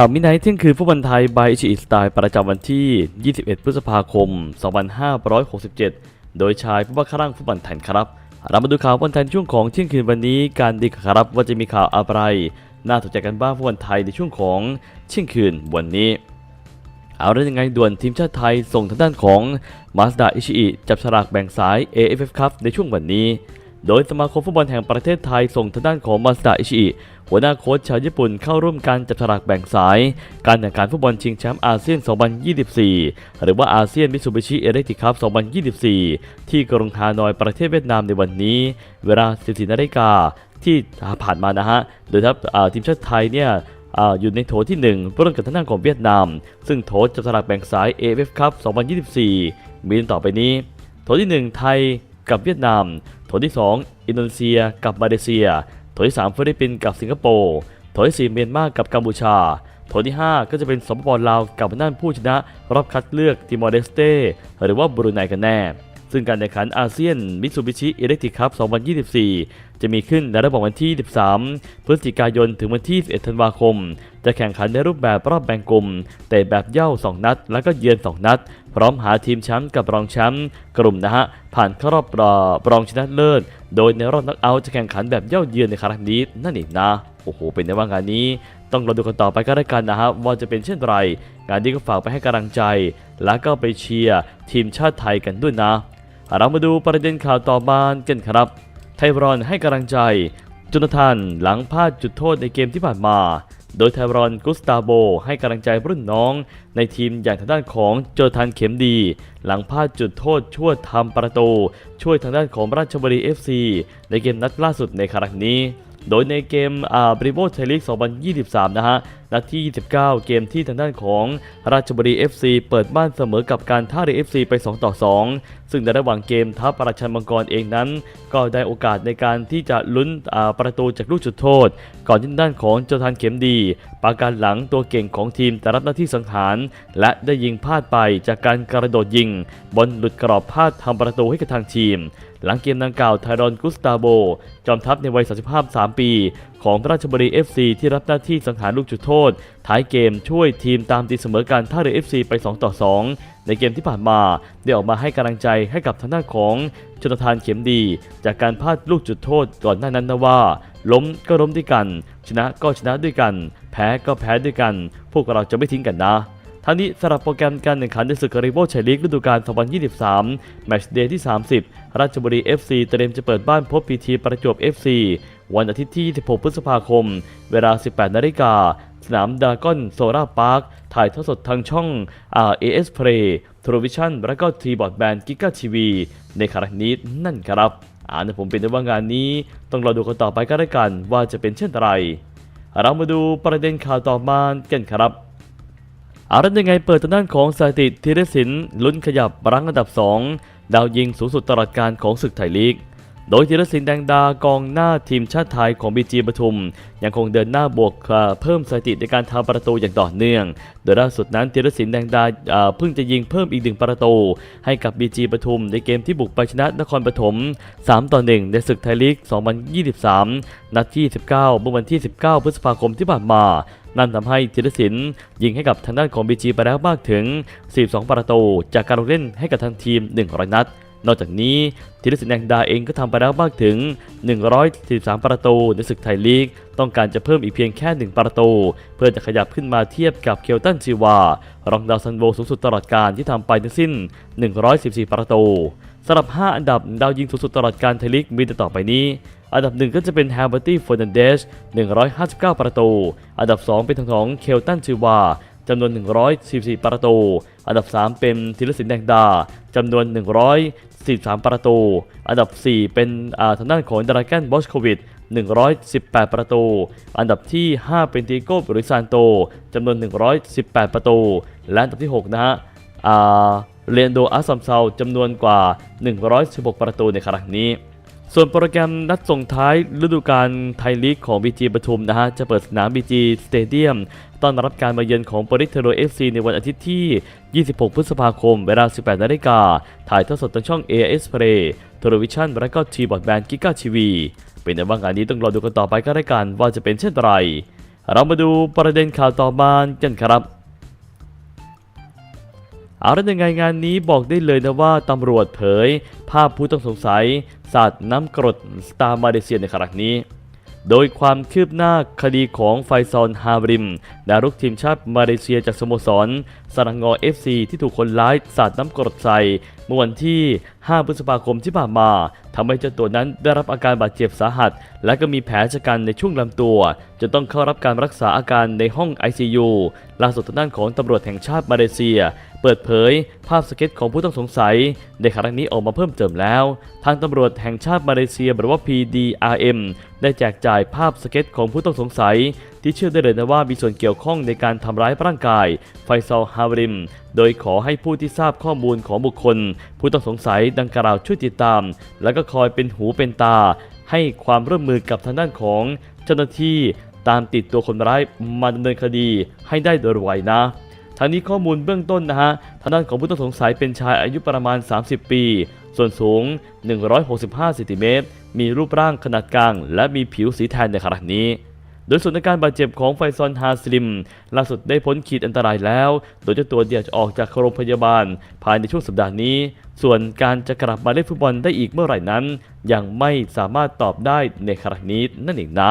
ข่าวมินไนท์เที่ยงคืนฟุตบอลไทยบายอิชิอิสไตล์ประจำวันที่ 21 พฤษภาคม 2567 โดยชายผู้ว่าข้าร่างฟุตบอลไทยครับ เรามาดูข่าวฟุตบอลไทยช่วงของเที่ยงคืนวันนี้การดีครับว่าจะมีข่าวอะไร น่าสนใจกันบ้างฟุตบอลไทยในช่วงของเที่ยงคืนวันนี้ เอาเรื่องยังไงด่วนทีมชาติไทยส่งทางด้านของมาสดาอิชิอิจับฉลากแบ่งสาย AFF Cup ในช่วงวันนี้ โดยสมาคมฟุตบอลแห่งประเทศไทยส่งทางด้านของมาสดาอิชิหัวหน้าโค้ชชาวญี่ปุ่นเข้าร่วมการจับฉลากแบ่งสาย การแข่งขันฟุตบอลชิงแชมป์อาเซียน 2024 หรือว่าอาเซียนมิซูบิชิเอเล็กติคัพ 2024 ที่กรุงฮานอยประเทศเวียดนามในวันนี้ เวลา 14นาฬิกาที่ผ่านมานะฮะ โดยทัพทีมชาติไทยเนี่ยอยู่ในโถที่ 1 ร่วมกับทางด้านของเวียดนาม ซึ่งโถจับสลากแบ่งสาย AFF Cup 2024 มีดังต่อไปนี้ โถที่ 1 ไทย กับเวียดนาม โถที่ 2 อินโดนีเซีย กับมาเลเซีย โถที่ 3 ฟิลิปปินส์กับสิงคโปร์ โถที่ 4 เมียนมากับกัมพูชา โถที่ 5 ก็จะเป็นสปปลาวกับนั่นผู้ชนะ รอบคัดเลือกติมอร์เลสเต้หรือว่าบรูไนกันแน่ ซึ่งการแข่งขันอาเซียนมิตซูบิชิอิเล็กทริกคัพ2024 จะมีขึ้นในระหว่างวันที่ 13 พฤศจิกายนถึงวันที่ 11 ธันวาคม จะแข่งขันในรูปแบบรอบแบ่งกลุ่มแต่แบบเย่า 2 นัด แล้วก็เยือน 2 นัด พร้อมหาทีมแชมป์กับรองแชมป์กลุ่มนะฮะ ผ่านเข้ารอบรอบรองชนะเลิศ โดยในรอบนักเอาท์จะแข่งขันแบบเย่าเยือนในครั้งนี้นั่นเองนะ โอ้โห เป็นในว่างานนี้ต้องรอดูกันต่อไปก็แล้วกันนะฮะว่าจะเป็นเช่นไร งานนี้ก็ฝากไปให้กำลังใจ แล้วก็ไปเชียร์ทีมชาติไทยกันด้วยนะ เรามาดูประเด็นข่าวต่อมากันครับ ไทรอนให้กำลังใจจุนทานหลังพลาดจุดโทษในเกมที่ผ่านมา โดยไทรอนกุสตาโบให้กำลังใจรุ่นน้องในทีมอย่างทางด้านของโจทันเข็มดี หลังพลาดจุดโทษช่วยทำประตู ช่วยทางด้านของราชบุรี FC ในเกมนัดล่าสุดในครั้งนี้ โดยในเกมอ่าบริโบไทยลีก 2023 นะฮะ นัดที่ 29 เกมที่ทางด้านของราชบุรี FC เปิดบ้านเสมอกับการท่าเรือ FC ไป 2 ต่อ 2 ซึ่งในระหว่างเกมทัพประชันมังกรเองนั้น ก็ได้โอกาสในการที่จะลุ้นประตูจากลูกจุดโทษ ก่อนที่ด้านของโจทานเข็มดี ปาการหลังตัวเก่งของทีมแต่รับหน้าที่สังหาร และได้ยิงพลาดไปจากการกระโดดยิงบอลหลุดกรอบพลาดทำประตูให้กับทางทีม หลังเกมดังกล่าวไทรอนกุสตาโบ จอมทัพในวัย 35 3 ปีของราชบุรี FC ที่รับหน้าที่สังหารลูกจุดโทษ ท้ายเกมช่วยทีมตามตีเสมอการท่าเรือ FC ไป 2 ต่อ 2 ในเกมที่ผ่านมา ได้ออกมาให้กำลังใจให้กับทางด้านของชนทานเข็มดี จากการพลาดลูกจุดโทษก่อนหน้านั้นนะว่า ล้มก็ล้มด้วยกัน ชนะก็ชนะด้วยกัน แพ้ก็แพ้ด้วยกัน พวกเราจะไม่ทิ้งกันนะทั้งนี้สำหรับโปรแกรมการแข่งขันในศึกริโบชัยลีกฤดูกาล 2023 แมตช์เดย์ที่ 30 ราชบุรี FC เตรียมจะเปิดบ้านพบพีทีประจวบ FC วันอาทิตย์ที่26พฤษภาคม เวลา 18 นาฬิกา สนามดากอนโซราพาร์ค ถ่ายทอดสดทางช่อง RAS Play โทรวิชั่นและก็ทีบอร์ดแบนกิกาทีวีในครั้งนี้นั่นครับอ่านผมเป็นได้ว่างานนี้ ต้องรอดูกันต่อไปก็แล้วกันว่าจะเป็นเช่นไรเรามาดูประเด็นข่าวต่อมากันครับอารันยังไงเปิดทางด้านของสถิติธีรศิลป์ลุ้นขยับรั้งอันดับ 2 ดาวยิงสูงสุดตลอดการของศึกไทยลีก โดยธีรศิลป์แดงดากองหน้าทีมชาติไทยของบีจีปทุม ยังคงเดินหน้าบวกเพิ่มสถิติในการทำประตูอย่างต่อเนื่อง โดยล่าสุดนั้นธีรศิลป์แดงดาเพิ่งจะยิงเพิ่มอีกหนึ่งประตู ให้กับบีจีปทุม ในเกมที่บุกไปชนะนครปฐม 3 ต่อ 1 ในศึกไทยลีก 2023 นัดที่ 19 เมื่อวันที่ 19 พฤษภาคมที่ผ่านมานั่นทำให้ธีรศิลป์ยิงให้กับทางด้านของบีจีไปแล้วมากถึง 42 ประตู จากการลงเล่นให้กับทางทีม 100 นัด นอกจากนี้ธีรศิลป์แดงดาเองก็ทำไปแล้วมากถึง 143 ประตูในศึกไทยลีก ต้องการจะเพิ่มอีกเพียงแค่ 1 ประตู เพื่อจะขยับขึ้นมาเทียบกับเคลตันซิวารองดาวซันโวสูงสุดตลอดการที่ทำไปทั้งสิ้น 114 ประตูสำหรับ 5 อันดับดาวยิงสูงสุดตลอดการไทยลีกมีดังต่อไปนี้ อันดับหนึ่งก็จะเป็นแฮร์เบอร์ตี้ฟอร์นันเดส159 ประตู อันดับ 2 เป็นทางของเคลตันซิวาจำนวน 144 ประตู อันดับ 3 เป็นธีรศิลป์แดงดา จำนวน 143 ประตู อันดับ 4 เป็นอ่าทางด้านของดราแกนบอสโควิด118 ประตู อันดับที่ 5 เป็นตีโก้บริซานโตจำนวน 118 ประตู และอันดับที่ 6 นะฮะอ่าเรนโดอาซัมเซาจำนวนกว่า 116 ประตูในครั้งนี้ ส่วนโปรแกรมนัดส่งท้ายฤดูกาลไทยลีกของ BG ปทุมนะฮะ จะเปิดสนาม BG Stadium ต้อนรับการมาเยือนของปริเทโร FC ในวันอาทิตย์ที่ 26 พฤษภาคม เวลา 18 นาฬิกา ถ่ายทอดสดทางช่อง AS Play โทรวิชั่นและก็ทีบอร์ดแบนกิกาทีวีเป็นในว่างานนี้ต้องรอดูกันต่อไปก็ได้กันว่าจะเป็นเช่นไร เรามาดูประเด็นข่าวต่อมากันครับ เอาละยังไงงานนี้บอกได้เลยนะว่าตำรวจเผย ภาพผู้ต้องสงสัยสาดน้ำกรดสตาร์มาเลเซียในครั้งนี้ โดยความคืบหน้าคดีของไฟซอนฮาบริมดารุกทีมชาติมาเลเซียจากสโมสรสรังงอฟซีที่ถูกคนร้ายสาดน้ำกรดใส่เมื่อวันที่ 5 พฤษภาคมที่ผ่านมาทำให้เจ้าตัวนั้นได้รับอาการบาดเจ็บสาหัส และก็มีแผลชะกันในช่วงลำตัวจะต้องเข้ารับการรักษาอาการในห้อง ICU ล่าสุดทางด้านของตำรวจแห่งชาติมาเลเซีย เปิดเผย ภาพสเก็ตของผู้ต้องสงสัย ในครั้งนี้ออกมาเพิ่มเติมแล้ว ทางตำรวจแห่งชาติมาเลเซียหรือว่า PDRM ได้แจกจ่ายภาพสเก็ตของผู้ต้องสงสัย ที่เชื่อได้เลยนะว่ามีส่วนเกี่ยวข้องในการทำร้ายร่างกาย ไฟซอลฮาวริม โดยขอให้ผู้ที่ทราบข้อมูลของบุคคล ผู้ต้องสงสัยดังกล่าวช่วยติดตาม และก็คอยเป็นหูเป็นตา ให้ความร่วมมือกับทางด้านของเจ้าหน้าที่ตามติดตัวคนร้ายมาดำเนินคดีให้ได้โดยไวนะทางนี้ข้อมูลเบื้องต้นนะฮะทางด้านของผู้ต้องสงสัยเป็นชายอายุประมาณ 30 ปี ส่วนสูง 165เซนติเมตร มีรูปร่างขนาดกลาง และมีผิวสีแทนในขณะนี้ โดยส่วนอาการบาดเจ็บของไฟซอนฮาสลิมล่าสุดได้พ้นขีดอันตรายแล้ว โดยเจ้าตัวเดียวจะออกจากโรงพยาบาล ภายในช่วงสัปดาห์นี้ ส่วนการจะกลับมาเล่นฟุตบอลได้อีกเมื่อไหร่นั้น ยังไม่สามารถตอบได้ในขณะนี้นั่นเองนะ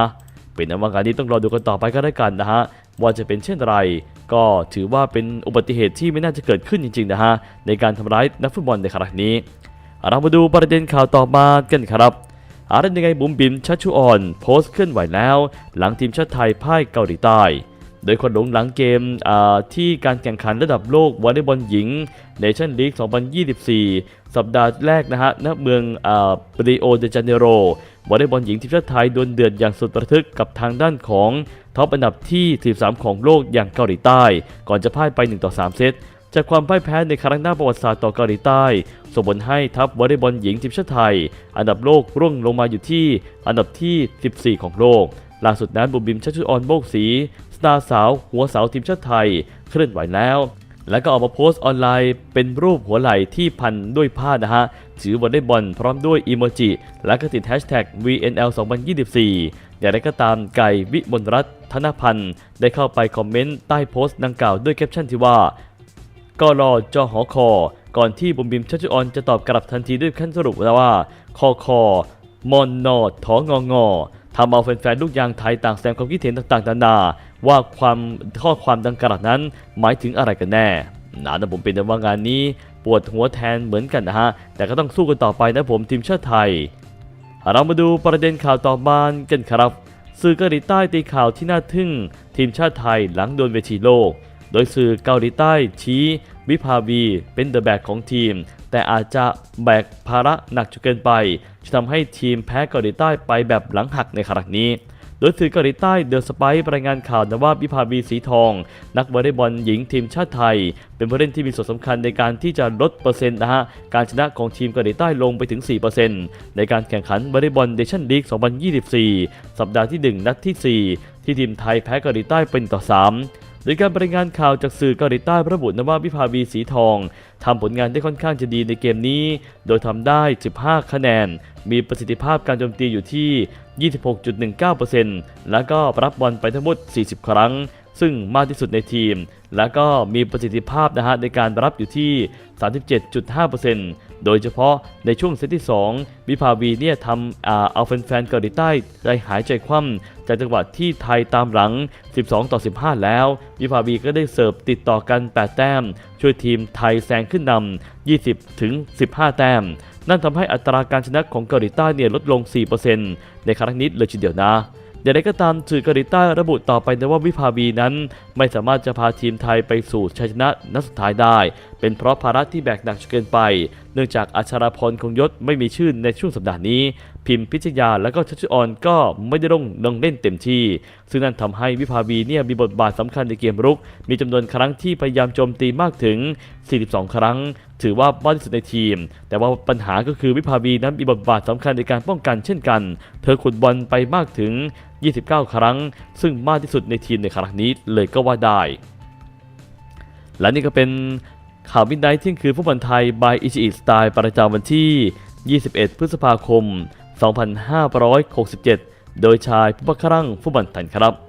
เป็นอันว่างานนี้ต้องรอดูกันต่อไปก็ได้กันนะฮะว่าจะเป็นเช่นไร ก็ถือว่าเป็นอุบัติเหตุที่ไม่น่าจะเกิดขึ้นจริงๆนะฮะในการทำร้ายนักฟุตบอลในครั้งนี้เรามาดูประเด็นข่าวต่อมากันครับ อารันยังไงบุ๋มบิมชัชชุออน โพสต์เคลื่อนไหวแล้ว หลังทีมชาติไทยพ่ายเกาหลีใต้ โดยคนหลงหลังเกมที่การแข่งขันระดับโลกวอลเลย์บอลหญิงเนชั่นลีก 2024 สัปดาห์แรกนะฮะณเมืองอ่าริโอเดจาเนโรวอลเลย์บอลหญิงทีมชาติไทยดวลเดือดอย่างสุดระทึกกับทางด้านของท็อปอันดับที่ 13 ของโลกอย่างเกาหลีใต้ ก่อนจะพ่ายไป 1 ต่อ 3 เซต จากความพ่ายแพ้ในครั้งหน้าประวัติศาสตร์ต่อเกาหลีใต้ ส่งผลให้ทัพวอลเลย์บอลหญิงทีมชาติไทย อันดับโลกร่วงลงมาอยู่ที่อันดับที่ 14 ของโลก ล่าสุดนั้นบุมบิมชัชชุออนโบกสีสตาร์สาวหัวเสาทีมชาติไทยเคลื่อนไหวแล้ว แล้วก็ออกมาโพสต์ออนไลน์ เป็นรูปหัวไหล่ที่พันด้วยผ้านะฮะถือวอลเลย์บอลพร้อมด้วยอีโมจิ และก็ติดแฮชแท็ก VNL 2024 อย่างไรก็ตามไก่วิมลรัตน์ธนพันธ์ ได้เข้าไปคอมเมนต์ใต้โพสต์ดังกล่าวด้วยแคปชั่นที่ว่า ก็รอจอหอคอ ก่อนที่บุมบิมชัชชุออนจะตอบกลับทันทีด้วยขั้นสรุปว่าคอคอมอนนอถององอทำเอาแฟนๆ ลูกยางไทยต่างแสดงความคิดเห็นต่างๆนานาว่าความข้อความดังกล่าวนั้นหมายถึงอะไรกันแน่นะแต่ผมเป็นแต่ว่างานนี้ปวดหัวแทนเหมือนกันนะฮะ แต่ก็ต้องสู้กันต่อไปนะผมทีมชาติไทย เรามาดูประเด็นข่าวต่อมากันครับ สื่อเกาหลีใต้ตีข่าวที่น่าทึ่ง ทีมชาติไทยหลังโดนเวทีโลก โดยสื่อเกาหลีใต้ชี้วิภาวีเป็นเดอะแบกของทีม แต่อาจจะแบกภาระหนักจนเกินไปจะทำให้ทีมแพ้เกาหลีใต้ไปแบบหลังหักในครั้งนี้โดยสื่อเกาหลีใต้เดอะสไปรายงานข่าวนะว่าวิภาวีสีทอง นักวอลเลย์บอลหญิงทีมชาติไทย เป็นผู้เล่นที่มีส่วนสำคัญในการที่จะลดเปอร์เซ็นต์นะฮะการชนะของทีมเกาหลีใต้ลงไปถึง 4%ในการแข่งขันวอลเลย์บอลเดชั่นลีก 2024 สัปดาห์ที่ 1 นัดที่ 4 ที่ทีมไทยแพ้เกาหลีใต้เป็นต่อ 3 โดยการรายงานข่าวจากสื่อเกาหลีใต้ระบุนว่าวิภาวีสีทองทำผลงานได้ค่อนข้างจะดีในเกมนี้ โดยทำได้ 15 คะแนน มีประสิทธิภาพการโจมตีอยู่ที่ 26.19%แล้วก็รับบอลไปทั้งหมด 40 ครั้ง ซึ่งมากที่สุดในทีม แล้วก็มีประสิทธิภาพนะฮะในการรับอยู่ที่ 37.5%โดยเฉพาะในช่วงเซตที่ 2 วิภาวีเนี่ยทำอาเอาแฟนๆเกาหลีใต้ใจหายใจคว่ำ จากจังหวะที่ไทยตามหลัง 12 ต่อ 15 แล้ว วิภาวีก็ได้เสิร์ฟติดต่อกัน 8 แต้ม ช่วยทีมไทยแซงขึ้นนำ 20 ถึง 15 แต้ม นั่นทำให้อัตราการชนะของเกาหลีใต้เนี่ยลดลง 4%ในครั้งนี้เลยทีเดียวนะ อย่างไรก็ตามสื่อเกาหลีใต้ระบุต่อไปนะว่าวิภาวีนั้น ไม่สามารถจะพาทีมไทยไปสู่ชัยชนะนัดสุดท้ายได้ เป็นเพราะภาระที่แบกหนักจนเกินไป เนื่องจากอัชราพรคงยศไม่มีชื่อในช่วงสัปดาห์นี้ พิมพ์พิชยาและก็ชัชชุออนก็ไม่ได้ลงลงเล่นเต็มที่ ซึ่งนั่นทำให้วิภาวีเนี่ยมีบทบาทสำคัญในเกมรุก มีจำนวนครั้งที่พยายามโจมตีมากถึง 42 ครั้ง ถือว่าบ้ากที่สุดในทีม แต่ว่าปัญหาก็คือวิภาวีนั้นมีบทบาทสำคัญในการป้องกันเช่นกัน เธอขุดบอลไปมากถึง 29 ครั้ง ซึ่งมากที่สุดในทีมในครั้งนี้เลยก็ว่าได้ และนี่ก็เป็นข่าววินไดที่คือฟุตบอลไทย by อิชิอิสไตล์ประจำวันที่ 21 พฤษภาคม 2567 โดยชายผู้บังคับฟุตบอลไทยครับ